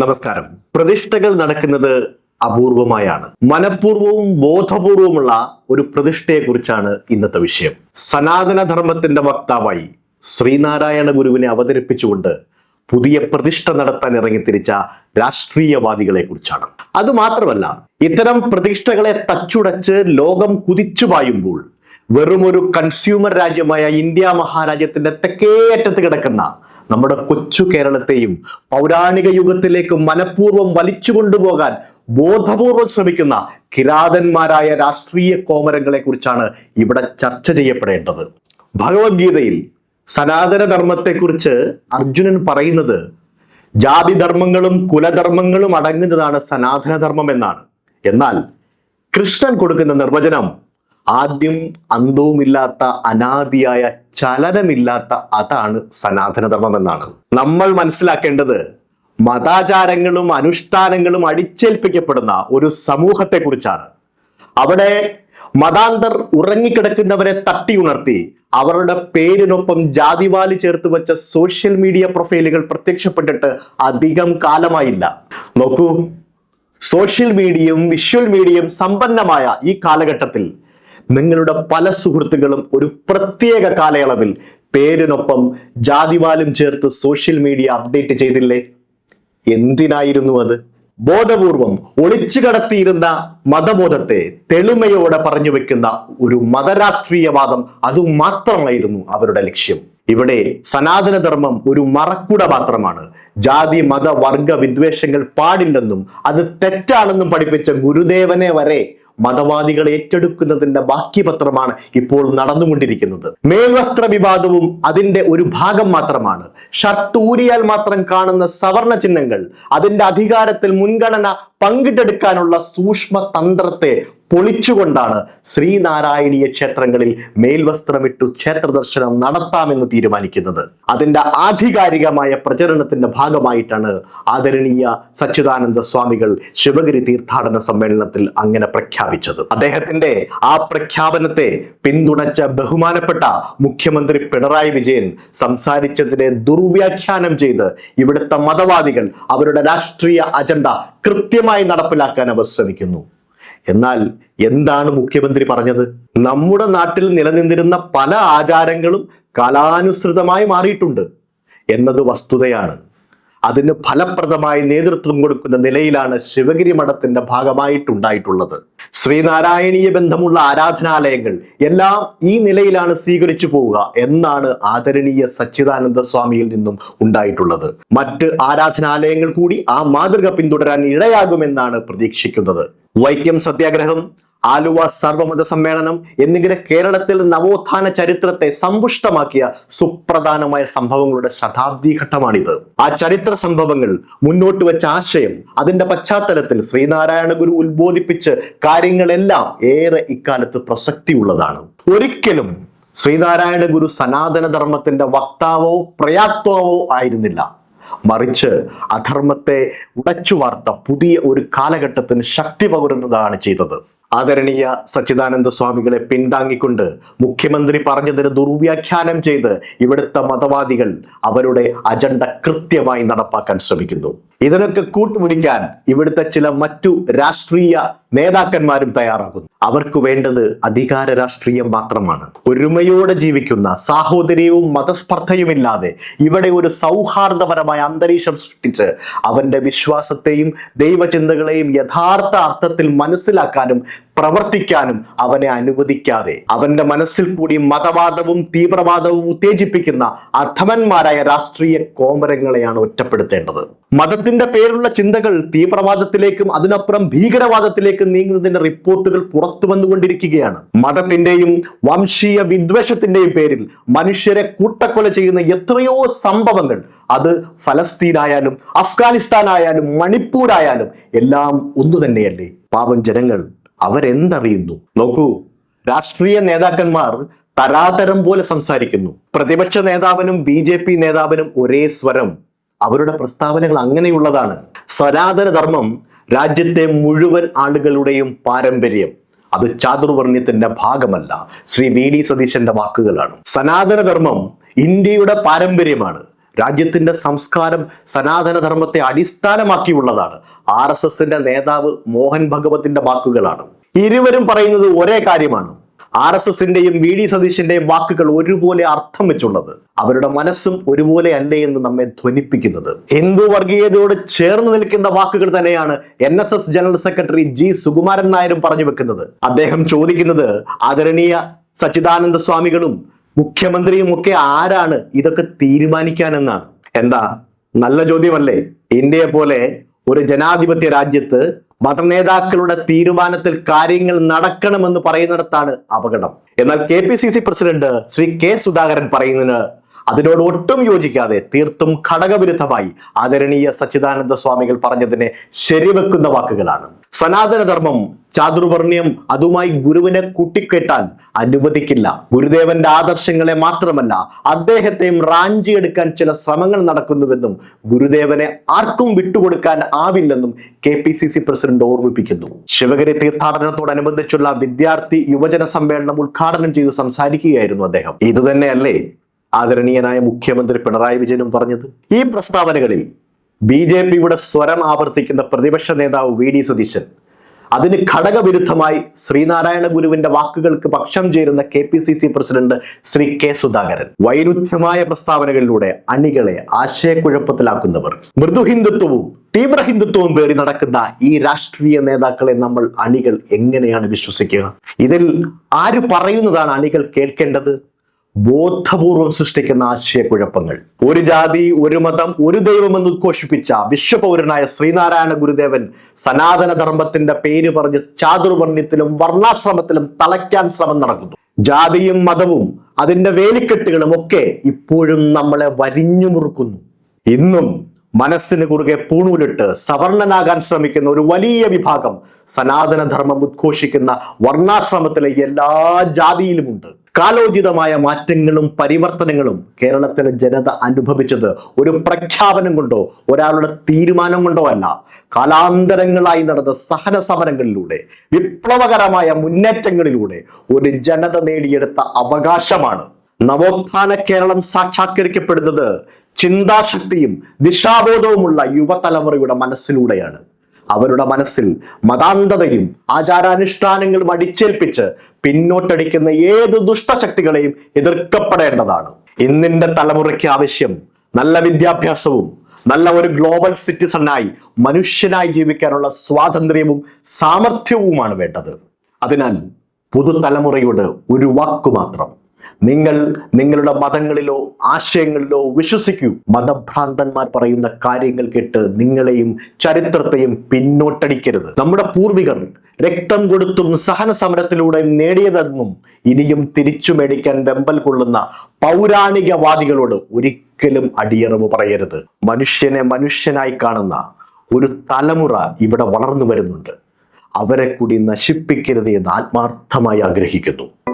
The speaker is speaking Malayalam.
നമസ്കാരം. പ്രതിഷ്ഠകൾ നടക്കുന്നത് അപൂർവമായാണ്. മനഃപൂർവവും ബോധപൂർവമുള്ള ഒരു പ്രതിഷ്ഠയെക്കുറിച്ചാണ് ഇന്നത്തെ വിഷയം. സനാതനധർമ്മത്തിന്റെ വക്താവായി ശ്രീനാരായണ ഗുരുവിനെ അവതരിപ്പിച്ചുകൊണ്ട് പുതിയ പ്രതിഷ്ഠ നടത്താൻ ഇറങ്ങിത്തിരിച്ച രാഷ്ട്രീയവാദികളെ കുറിച്ചാണ് അത് മാത്രമല്ല ഇത്തരം പ്രതിഷ്ഠകളെ തച്ചുടച്ച് ലോകം കുതിച്ചു പായുമ്പോൾ വെറുമൊരു കൺസ്യൂമർ രാജ്യമായ ഇന്ത്യ മഹാരാജ്യത്തിന്റെ തെക്കേ അറ്റത്ത് കിടക്കുന്ന നമ്മുടെ കൊച്ചു കേരളത്തെയും പൗരാണിക യുഗത്തിലേക്ക് മനഃപൂർവം വലിച്ചു കൊണ്ടുപോകാൻ ബോധപൂർവം ശ്രമിക്കുന്ന കിരാതന്മാരായ രാഷ്ട്രീയ കോമരങ്ങളെ കുറിച്ചാണ് ഇവിടെ ചർച്ച ചെയ്യപ്പെടേണ്ടത്. ഭഗവത്ഗീതയിൽ സനാതന ധർമ്മത്തെക്കുറിച്ച് അർജുനൻ പറയുന്നത് ജാതിധർമ്മങ്ങളും കുലധർമ്മങ്ങളും അടങ്ങുന്നതാണ് സനാതനധർമ്മം എന്നാണ്. എന്നാൽ കൃഷ്ണൻ കൊടുക്കുന്ന നിർവചനം ആദ്യം അന്തവുമില്ലാത്ത അനാദിയായ ചലനമില്ലാത്ത അതാണ് സനാതനധർമ്മം എന്നാണ്. നമ്മൾ മനസ്സിലാക്കേണ്ടത് മതാചാരങ്ങളും അനുഷ്ഠാനങ്ങളും അടിച്ചേൽപ്പിക്കപ്പെടുന്ന ഒരു സമൂഹത്തെക്കുറിച്ചാണ്. അവിടെ മതാന്തർ ഉറങ്ങിക്കിടക്കുന്നവരെ തട്ടി ഉണർത്തി അവരുടെ പേരിനൊപ്പം ജാതിവാലി ചേർത്ത് വെച്ച സോഷ്യൽ മീഡിയ പ്രൊഫൈലുകൾ പ്രത്യക്ഷപ്പെട്ടിട്ട് അധികം കാലമായില്ല. നോക്കൂ സോഷ്യൽ മീഡിയയും വിഷ്വൽ മീഡിയയും സമ്പന്നമായ ഈ കാലഘട്ടത്തിൽ നിങ്ങളുടെ പല സുഹൃത്തുക്കളും ഒരു പ്രത്യേക കാലയളവിൽ പേരിനൊപ്പം ജാതിവാലും ചേർത്ത് സോഷ്യൽ മീഡിയ അപ്ഡേറ്റ് ചെയ്തില്ലേ? എന്തിനായിരുന്നു അത്? ബോധപൂർവം ഒളിച്ചു കടത്തിയിരുന്ന മതബോധത്തെ തെളിമയോടെ പറഞ്ഞു വെക്കുന്ന ഒരു മതരാഷ്ട്രീയവാദം അതും മാത്രമായിരുന്നു അവരുടെ ലക്ഷ്യം. ഇവിടെ സനാതനധർമ്മം ഒരു മറക്കുട മാത്രമാണ് ജാതി മത വർഗ വിദ്വേഷങ്ങൾ പാടില്ലെന്നും അത് തെറ്റാണെന്നും പഠിപ്പിച്ച ഗുരുദേവനെ വരെ മതവാദികൾ ഏറ്റെടുക്കുന്നതിന്റെ ബാക്കിപത്രമാണ് ഇപ്പോൾ നടന്നുകൊണ്ടിരിക്കുന്നത്. മേൽവസ്ത്ര വിവാദവും അതിന്റെ ഒരു ഭാഗം മാത്രമാണ്. ഷർട്ട് ഊരിയാൽ മാത്രം കാണുന്ന സവർണ ചിഹ്നങ്ങൾ അതിന്റെ അധികാരത്തിൽ മുൻഗണന പങ്കിട്ടെടുക്കാനുള്ള സൂക്ഷ്മ തന്ത്രത്തെ പൊളിച്ചുകൊണ്ടാണ് ശ്രീനാരായണീയ ക്ഷേത്രങ്ങളിൽ മേൽവസ്ത്രമിട്ടു ക്ഷേത്ര ദർശനം നടത്താമെന്ന് തീരുമാനിക്കുന്നത്. അതിന്റെ ആധികാരികമായ പ്രചരണത്തിന്റെ ഭാഗമായിട്ടാണ് ആദരണീയ സച്ചിദാനന്ദ സ്വാമികൾ ശിവഗിരി തീർത്ഥാടന സമ്മേളനത്തിൽ അങ്ങനെ പ്രഖ്യാപിച്ചത്. അദ്ദേഹത്തിന്റെ ആ പ്രഖ്യാപനത്തെ പിന്തുണച്ച ബഹുമാനപ്പെട്ട മുഖ്യമന്ത്രി പിണറായി വിജയൻ സംസാരിച്ചതിനെ ദുർവ്യാഖ്യാനം ചെയ്ത് ഇവിടുത്തെ മതവാദികൾ അവരുടെ രാഷ്ട്രീയ അജണ്ട കൃത്യമായി നടപ്പിലാക്കാൻ അവർ ശ്രമിക്കുന്നു. എന്നാൽ എന്താണ് മുഖ്യമന്ത്രി പറഞ്ഞത്? നമ്മുടെ നാട്ടിൽ നിലനിന്നിരുന്ന പല ആചാരങ്ങളും കാലാനുസൃതമായി മാറിയിട്ടുണ്ട്. എന്നത് വസ്തുതയാണ്. അതിന് ഫലപ്രദമായി നേതൃത്വം കൊടുക്കുന്ന നിലയിലാണ് ശിവഗിരി മഠത്തിന്റെ ഭാഗമായിട്ടുണ്ടായിട്ടുള്ളത്. ശ്രീനാരായണീയ ബന്ധമുള്ള ആരാധനാലയങ്ങൾ എല്ലാം ഈ നിലയിലാണ് സ്വീകരിച്ചു പോവുക എന്നാണ് ആദരണീയ സച്ചിദാനന്ദ സ്വാമിയിൽ നിന്നും ഉണ്ടായിട്ടുള്ളത്. മറ്റ് ആരാധനാലയങ്ങൾ കൂടി ആ മാതൃക പിന്തുടരാൻ ഇടയാകുമെന്നാണ് പ്രതീക്ഷിക്കുന്നത്. വൈക്കം സത്യാഗ്രഹം ആലുവ സർവമത സമ്മേളനം എന്നിങ്ങനെ കേരളത്തിൽ നവോത്ഥാന ചരിത്രത്തെ സമ്പുഷ്ടമാക്കിയ സുപ്രധാനമായ സംഭവങ്ങളുടെ ശതാബ്ദി ഘട്ടമാണിത്. ആ ചരിത്ര സംഭവങ്ങൾ മുന്നോട്ട് വെച്ച ആശയം അതിന്റെ പശ്ചാത്തലത്തിൽ ശ്രീനാരായണ ഗുരു ഉത്ബോധിപ്പിച്ച് കാര്യങ്ങളെല്ലാം ഏറെ ഇക്കാലത്ത് പ്രസക്തിയുള്ളതാണ്. ഒരിക്കലും ശ്രീനാരായണ ഗുരു സനാതനധർമ്മത്തിന്റെ വക്താവോ പ്രയാക്താവോ ആയിരുന്നില്ല. മറിച്ച് അധർമ്മത്തെ ഉടച്ചു വാർത്ത പുതിയ ഒരു കാലഘട്ടത്തിന് ശക്തി പകരുന്നതാണ് ചെയ്തത്. ആദരണീയ സച്ചിദാനന്ദ സ്വാമികളെ പിന്താങ്ങിക്കൊണ്ട് മുഖ്യമന്ത്രി പറഞ്ഞതിന് ദുർവ്യാഖ്യാനം ചെയ്ത് ഇവിടുത്തെ മതവാദികൾ അവരുടെ അജണ്ട കൃത്യമായി നടപ്പാക്കാൻ ശ്രമിക്കുന്നു. ഇതിനൊക്കെ കൂട്ടുപിടിക്കാൻ ഇവിടുത്തെ ചില മറ്റു രാഷ്ട്രീയ നേതാക്കന്മാരും തയ്യാറാകുന്നു. അവർക്ക് വേണ്ടത് അധികാര രാഷ്ട്രീയം മാത്രമാണ്. ഒരുമയോടെ ജീവിക്കുന്ന സാഹോദര്യവും മതസ്പർദ്ധയുമില്ലാതെ ഇവിടെ ഒരു സൗഹാർദ്ദപരമായ അന്തരീക്ഷം സൃഷ്ടിച്ച് അവന്റെ വിശ്വാസത്തെയും ദൈവചിന്തകളെയും യഥാർത്ഥ അർത്ഥത്തിൽ മനസ്സിലാക്കാനും പ്രവർത്തിക്കാനും അവനെ അനുവദിക്കാതെ അവന്റെ മനസ്സിൽ കൂടി മതവാദവും തീവ്രവാദവും ഉത്തേജിപ്പിക്കുന്ന അധമന്മാരായ രാഷ്ട്രീയ കോമരങ്ങളെയാണ് ഒറ്റപ്പെടുത്തേണ്ടത്. മതത്തിന്റെ പേരുള്ള ചിന്തകൾ തീവ്രവാദത്തിലേക്കും അതിനപ്പുറം ഭീകരവാദത്തിലേക്കും നീങ്ങുന്നതിന്റെ റിപ്പോർട്ടുകൾ പുറത്തു വന്നുകൊണ്ടിരിക്കുകയാണ്. മതത്തിന്റെയും വംശീയ വിദ്വേഷത്തിന്റെയും പേരിൽ മനുഷ്യരെ കൂട്ടക്കൊല ചെയ്യുന്ന എത്രയോ സംഭവങ്ങൾ. അത് ഫലസ്തീനായാലും അഫ്ഗാനിസ്ഥാനായാലും മണിപ്പൂരായാലും എല്ലാം ഒന്നു തന്നെയല്ലേ? പാവം ജനങ്ങൾ അവരെന്തറിയുന്നു? നോക്കൂ രാഷ്ട്രീയ നേതാക്കന്മാർ തരാതരം പോലെ സംസാരിക്കുന്നു. പ്രതിപക്ഷ നേതാവിനും ബി നേതാവിനും ഒരേ സ്വരം. അവരുടെ പ്രസ്താവനകൾ അങ്ങനെയുള്ളതാണ്. സനാതന ധർമ്മം രാജ്യത്തെ മുഴുവൻ ആളുകളുടെയും പാരമ്പര്യം. അത് ചാതുർവർണ്യത്തിന്റെ ഭാഗമല്ല. ശ്രീ വി ഡി സതീശന്റെ വാക്കുകളാണ്. സനാതന ധർമ്മം ഇന്ത്യയുടെ പാരമ്പര്യമാണ്. രാജ്യത്തിന്റെ സംസ്കാരം സനാതന ധർമ്മത്തെ അടിസ്ഥാനമാക്കിയുള്ളതാണ്. ആർ എസ് എസിന്റെ നേതാവ് മോഹൻ ഭഗവത്തിന്റെ വാക്കുകളാണ്. ഇരുവരും പറയുന്നത് ഒരേ കാര്യമാണ്. ആർ എസ് എസിന്റെയും വി ഡി സതീശിന്റെയും വാക്കുകൾ ഒരുപോലെ അർത്ഥം വെച്ചുള്ളത് അവരുടെ മനസ്സും ഒരുപോലെ അല്ലേ എന്ന് നമ്മെ ധ്വനിപ്പിക്കുന്നത്. ഹിന്ദു വർഗീയതയോട് ചേർന്ന് നിൽക്കുന്ന വാക്കുകൾ തന്നെയാണ് N S S general secretary G Sukumaran നായരും പറഞ്ഞു വെക്കുന്നത്. അദ്ദേഹം ചോദിക്കുന്നത് ആദരണീയ സച്ചിദാനന്ദ സ്വാമികളും മുഖ്യമന്ത്രിയും ഒക്കെ ആരാണ്? ഇതൊക്കെ തീരുമാനിക്കാനെന്നാണ്. എന്താ നല്ല ചോദ്യമല്ലേ? ഇന്ത്യയെ പോലെ ഒരു ജനാധിപത്യ രാജ്യത്ത് മതനേതാക്കളുടെ തീരുമാനത്തിൽ കാര്യങ്ങൾ നടക്കണമെന്ന് പറയുന്നിടത്താണ് അപകടം. എന്നാൽ K P C C president Shri K Sudhakaran പറയുന്നതിന് അതിനോട് ഒട്ടും യോജിക്കാതെ തീർത്തും ഘടകവിരുദ്ധമായി ആദരണീയ സച്ചിദാനന്ദ സ്വാമികൾ പറഞ്ഞതിനെ ശരിവെക്കുന്ന വാക്കുകളാണ്. സനാതനധർമ്മം ചാതുർവർണ്യം അതുമായി ഗുരുവിനെ കൂട്ടിക്കെട്ടാൻ അനുവദിക്കില്ല. ഗുരുദേവന്റെ ആദർശങ്ങളെ മാത്രമല്ല അദ്ദേഹത്തെയും റാഞ്ചിയെടുക്കാൻ ചില ശ്രമങ്ങൾ നടക്കുന്നുവെന്നും ഗുരുദേവനെ ആർക്കും വിട്ടുകൊടുക്കാൻ ആവില്ലെന്നും K P C C president ഓർമ്മിപ്പിക്കുന്നു. ശിവഗിരി തീർത്ഥാടനത്തോടനുബന്ധിച്ചുള്ള വിദ്യാർത്ഥി യുവജന സമ്മേളനം ഉദ്ഘാടനം ചെയ്ത് സംസാരിക്കുകയായിരുന്നു അദ്ദേഹം. ഇതുതന്നെയല്ലേ ആദരണീയനായ മുഖ്യമന്ത്രി പിണറായി വിജയനും പറഞ്ഞത്? ഈ പ്രസ്താവനകളിൽ ബി ജെ പിയുടെ സ്വരം ആവർത്തിക്കുന്ന പ്രതിപക്ഷ നേതാവ് വി ഡി സതീശൻ. അതിന് ഘടകവിരുദ്ധമായി ശ്രീനാരായണ ഗുരുവിന്റെ വാക്കുകൾക്ക് പക്ഷം ചേരുന്ന K P C C president Shri K Sudhakaran. വൈരുദ്ധ്യമായ പ്രസ്താവനകളിലൂടെ അണികളെ ആശയക്കുഴപ്പത്തിലാക്കുന്നവർ. മൃദു ഹിന്ദുത്വവും തീവ്ര ഹിന്ദുത്വവും പേറി നടക്കുന്ന ഈ രാഷ്ട്രീയ നേതാക്കളെ നമ്മൾ അണികൾ എങ്ങനെയാണ് വിശ്വസിക്കുക? ഇതിൽ ആര് പറയുന്നതാണ് അണികൾ കേൾക്കേണ്ടത്? ബോധപൂർവം സൃഷ്ടിക്കുന്ന ആശയക്കുഴപ്പങ്ങൾ. ഒരു ജാതി ഒരു മതം ഒരു ദൈവമെന്ന് ഉദ്ഘോഷിപ്പിച്ച വിശ്വപൗരനായ ശ്രീനാരായണ ഗുരുദേവൻ സനാതന ധർമ്മത്തിന്റെ പേര് പറഞ്ഞ് ചാതുർവർണ്യത്തിലും വർണാശ്രമത്തിലും തളയ്ക്കാൻ ശ്രമം നടക്കുന്നു. ജാതിയും മതവും അതിന്റെ വേലിക്കെട്ടുകളും ഒക്കെ ഇപ്പോഴും നമ്മളെ വരിഞ്ഞു മുറുക്കുന്നു. ഇന്നും മനസ്സിന് കുറുകെ പൂണൂലിട്ട് സവർണനാകാൻ ശ്രമിക്കുന്ന ഒരു വലിയ വിഭാഗം സനാതനധർമ്മം ഉദ്ഘോഷിക്കുന്ന വർണാശ്രമത്തിലെ എല്ലാ ജാതിയിലുമുണ്ട്. കാലോചിതമായ മാറ്റങ്ങളും പരിവർത്തനങ്ങളും കേരളത്തിലെ ജനത അനുഭവിച്ചത് ഒരു പ്രഖ്യാപനം കൊണ്ടോ ഒരാളുടെ തീരുമാനം കൊണ്ടോ അല്ല. കാലാന്തരങ്ങളായി നടന്ന സഹന സമരങ്ങളിലൂടെ വിപ്ലവകരമായ മുന്നേറ്റങ്ങളിലൂടെ ഒരു ജനത നേടിയെടുത്ത അവകാശമാണ്. നവോത്ഥാന കേരളം സാക്ഷാത്കരിക്കപ്പെടുന്നത് ചിന്താശക്തിയും ദിശാബോധവുമുള്ള യുവതലമുറയുടെ മനസ്സിലൂടെയാണ്. അവരുടെ മനസ്സിൽ മതാന്തതയും ആചാരാനുഷ്ഠാനങ്ങളും അടിച്ചേൽപ്പിച്ച് പിന്നോട്ടടിക്കുന്ന ഏത് ദുഷ്ടശക്തികളെയും എതിർക്കപ്പെടേണ്ടതാണ്. ഇന്നിന്റെ തലമുറയ്ക്ക് ആവശ്യം നല്ല വിദ്യാഭ്യാസവും നല്ല ഒരു ഗ്ലോബൽ സിറ്റിസണായി മനുഷ്യനായി ജീവിക്കാനുള്ള സ്വാതന്ത്ര്യവും സാമർഥ്യവുമാണ് വേണ്ടത്. അതിനാൽ പുതുതലമുറയോട് ഒരു വാക്കു മാത്രം. നിങ്ങൾ നിങ്ങളുടെ മതങ്ങളിലോ ആശയങ്ങളിലോ വിശ്വസിക്കൂ. മതഭ്രാന്തന്മാർ പറയുന്ന കാര്യങ്ങൾ കേട്ട് നിങ്ങളെയും ചരിത്രത്തെയും പിന്നോട്ടടിക്കരുത്. നമ്മുടെ പൂർവികർ രക്തം കൊടുത്തും സഹന സമരത്തിലൂടെ നേടിയതെന്നും ഇനിയും തിരിച്ചു മേടിക്കാൻ വെമ്പൽ കൊള്ളുന്ന പൗരാണികവാദികളോട് ഒരിക്കലും അടിയറവ് പറയരുത്. മനുഷ്യനെ മനുഷ്യനായി കാണുന്ന ഒരു തലമുറ ഇവിടെ വളർന്നു വരുന്നുണ്ട്. അവരെ കൂടി നശിപ്പിക്കരുത് എന്ന് ആത്മാർത്ഥമായി ആഗ്രഹിക്കുന്നു.